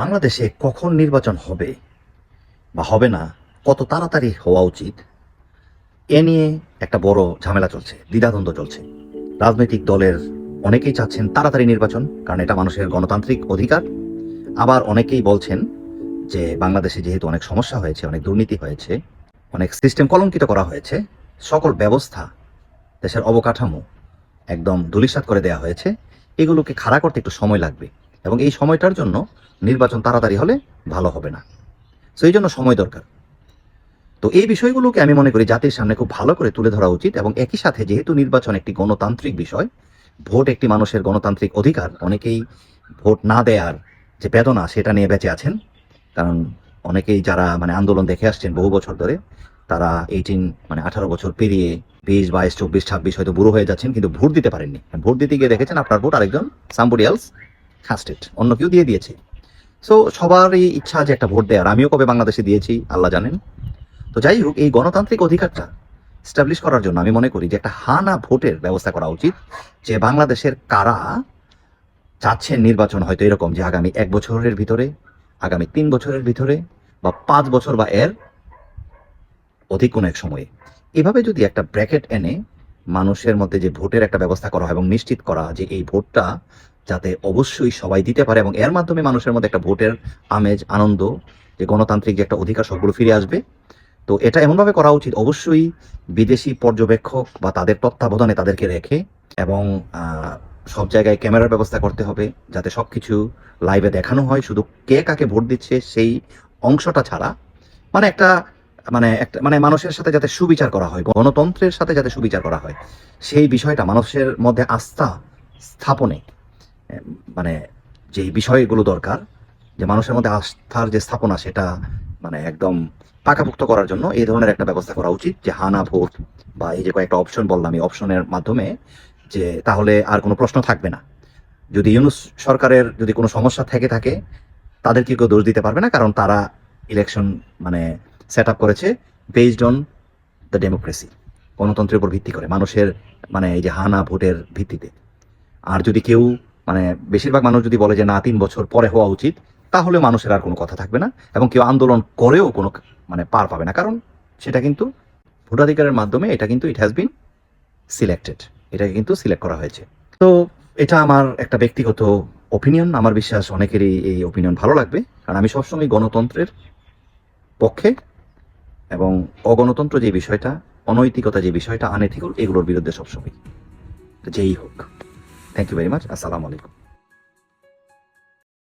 বাংলাদেশে কখন নির্বাচন হবে বা হবে না, কত তাড়াতাড়ি হওয়া উচিত, এ নিয়ে একটা বড় ঝামেলা চলছে, দ্বিধাদ্বন্দ্ব চলছে। রাজনৈতিক দলের অনেকেই চাচ্ছেন তাড়াতাড়ি নির্বাচন, কারণ এটা মানুষের গণতান্ত্রিক অধিকার। আবার অনেকেই বলছেন যে বাংলাদেশে যেহেতু অনেক সমস্যা হয়েছে, অনেক দুর্নীতি হয়েছে, অনেক সিস্টেম কলঙ্কিত করা হয়েছে, সকল ব্যবস্থা দেশের অবকাঠামো একদম ধূলিসাৎ করে দেওয়া হয়েছে। এগুলোকে খাড়া করতে একটু সময় লাগবে। এবং এই সময়টার জন্য নির্বাচন তাড়াতাড়ি হলে ভালো হবে না। সো এই জন্য সময় দরকার। তো এই বিষয়গুলোকে আমি মনে করি জাতির সামনে খুব ভালো করে তুলে ধরা উচিত এবং একই সাথে যেহেতু নির্বাচন একটি গণতান্ত্রিক বিষয়, ভোট একটি মানুষের গণতান্ত্রিক অধিকার, অনেকেই ভোট না দেয়ার যে বেদনা সেটা নিয়ে বেঁচে আছেন। কারণ অনেকেই যারা মানে আন্দোলন দেখে আসছেন বহু বছর ধরে, তারা এইটিন মানে আঠারো বছর পেরিয়ে বিশ, বাইশ, চব্বিশ, ছাব্বিশ হয়তো বুড়ো হয়ে যাচ্ছেন, কিন্তু ভোট দিতে পারেননি। ভোট দিতে গিয়ে দেখেছেন আপনার ভোট আরেকজন সাম্বডি কাস্টেড অন্য কেউ দিয়ে দিয়েছে। সো সবারই ইচ্ছা যে একটা ভোট দেওয়ার। আমিও কবে বাংলাদেশে দিয়েছি, আল্লাহ জানেন। তো যাই হোক, এই গণতান্ত্রিক অধিকারটা স্টাবলিশ করার জন্য আমি মনে করি যে একটা হানা ভোটের ব্যবস্থা করা উচিত, যে বাংলাদেশের কারা চাচ্ছেন নির্বাচন হয়তো এরকম যে আগামী এক বছরের ভিতরে, আগামী তিন বছরের ভিতরে, বা পাঁচ বছর বা এর অধিক কোনো এক সময়ে। এভাবে যদি একটা ব্র্যাকেট এনে মানুষের মধ্যে যে ভোটের একটা ব্যবস্থা করা হয় এবং নিশ্চিত করা যে এই ভোটটা যাতে অবশ্যই সবাই দিতে পারে এবং এর মাধ্যমে মানুষের মধ্যে একটা ভোটের আমেজ, আনন্দ, যে গণতান্ত্রিক যে একটা অধিকার সবগুলো ফিরে আসবে। তো এটা এমনভাবে করা উচিত, অবশ্যই বিদেশি পর্যবেক্ষক বা তাদের তত্ত্বাবধানে তাদেরকে রেখে এবং সব জায়গায় ক্যামেরার ব্যবস্থা করতে হবে যাতে সব কিছু লাইভে দেখানো হয়। শুধু কে কাকে ভোট দিচ্ছে সেই অংশটা ছাড়া মানে একটা মানে একটা মানে মানুষের সাথে যাতে সুবিচার করা হয়, গণতন্ত্রের সাথে যাতে সুবিচার করা হয়, সেই বিষয়টা মানুষের মধ্যে আস্থা স্থাপনে মানে যেই বিষয়গুলো দরকার, যে মানুষের মধ্যে আস্থার যে স্থাপনা সেটা মানে একদম পাকাপুক্ত করার জন্য এই ধরনের একটা ব্যবস্থা করা উচিত, যে হানা ভোট বা এই যে কয়েকটা অপশন বললাম, এই অপশনের মাধ্যমে যে তাহলে আর কোনো প্রশ্ন থাকবে না। যদি ইউনুস সরকারের যদি কোনো সমস্যা থেকে থাকে তাদেরকে কেউ দোষ দিতে পারবে না, কারণ তারা ইলেকশন মানে সেট আপ করেছে বেসড অন দ্য ডেমোক্রেসি গণতন্ত্রের উপর ভিত্তি করে, মানুষের মানে এই যে হানা ভোটের ভিত্তিতে। আর যদি কেউ মানে বেশিরভাগ মানুষ যদি বলে যে না, তিন বছর পরে হওয়া উচিত, তাহলে মানুষের আর কোনো কথা থাকবে না এবং কেউ আন্দোলন করেও কোনো মানে পার পাবে না। কারণ সেটা কিন্তু ভোটাধিকারের মাধ্যমে এটা কিন্তু ইট হ্যাজ বিন সিলেক্টেড এটাকে কিন্তু সিলেক্ট করা হয়েছে। তো এটা আমার একটা ব্যক্তিগত ওপিনিয়ন আমার বিশ্বাস অনেকেরই এই ওপিনিয়ন ভালো লাগবে। কারণ আমি সবসময় গণতন্ত্রের পক্ষে এবং অগণতন্ত্র যে বিষয়টা, অনৈতিকতা যে বিষয়টা আনৈতিক এগুলোর বিরুদ্ধে সবসময়। যেই হোক। থ্যাংক ইউ ভেরি মাচ আসসালামু আলাইকুম